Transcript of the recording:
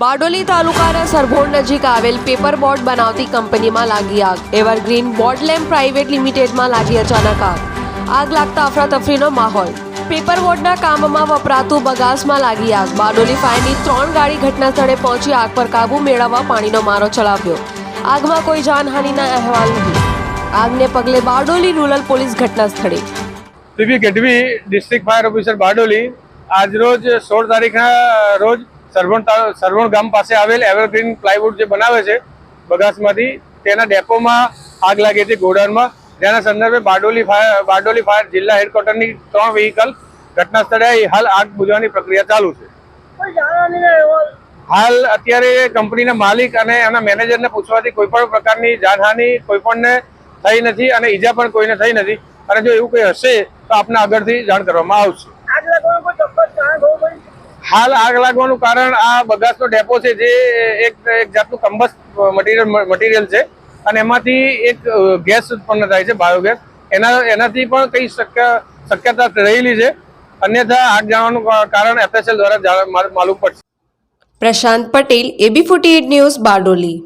બારડોલી તાલુકાના સરભોર નજીક આવેલ પેપર બોર્ડ બનાવતી કંપનીમાં લાગી આગ. એવરગ્રીન બોર્ડ લેમ્પ પ્રાઇવેટ લિમિટેડમાં લાગી અચાનક આગ. આગ લાગતા અફરાતફરીનો માહોલ. પેપર બોર્ડના કામમાં વપરાતું બગાસમાં લાગી આગ. બારડોલી ફાયરની ત્રણ ગાડી ઘટના સ્થળે પહોંચી આગ પર કાબુ મેળવવા પાણીનો મારો ચલાવ્યો. આગમાં કોઈ જાનહાનિના અહેવાલ નહીં. આગને પગલે બારડોલી રૂરલ પોલીસ ઘટના સ્થળે ડિસ્ટ્રિક્ટ ફાયર ઓફિસર બારડોલી. આજરોજ સોળ તારીખના રોજ સરવણ સરવણ ગામ પાસે આવેલ એવરગ્રીન પ્લાયવુડ જે બનાવે છે બગાસમાંથી તેના ડેપોમાં આગ લાગી હતી ગોડાઉનમાં. જેના સંદર્ભે બારડોલી ફાયર બારડોલી ફાયર જિલ્લા હેડક્વાર્ટરની ત્રણ વ્હીકલ ઘટના સ્થળે. હાલ આગ બુઝવાની પ્રક્રિયા ચાલુ છે. હાલ અત્યારે કંપનીના માલિક અને એના મેનેજરને પૂછવાથી કોઈ પણ પ્રકારની જાનહાનિ કોઈ પણને થઈ નથી અને ઈજા પણ કોઈને થઈ નથી. અને જો એવું કંઈ હશે તો આપને આગળથી જાણ કરવામાં આવશે. હાલ આગ લાગવાનું કારણ આ બગાસનો ડેપો છે જે એક એક જાતનું કમ્બસ મટીરિયલ મટીરિયલ છે. અને એમાંથી એક ગેસ ઉત્પન્ન થાય છે, બાયોગેસ. એના, એનાથી પણ કઈ શક્ય, શક્યતા રહેલી છે. અન્યથા આગ જવાનું કારણ એફએસએલ દ્વારા માલુમ પડશે. Prashant Patel, AB forty news Bardoli.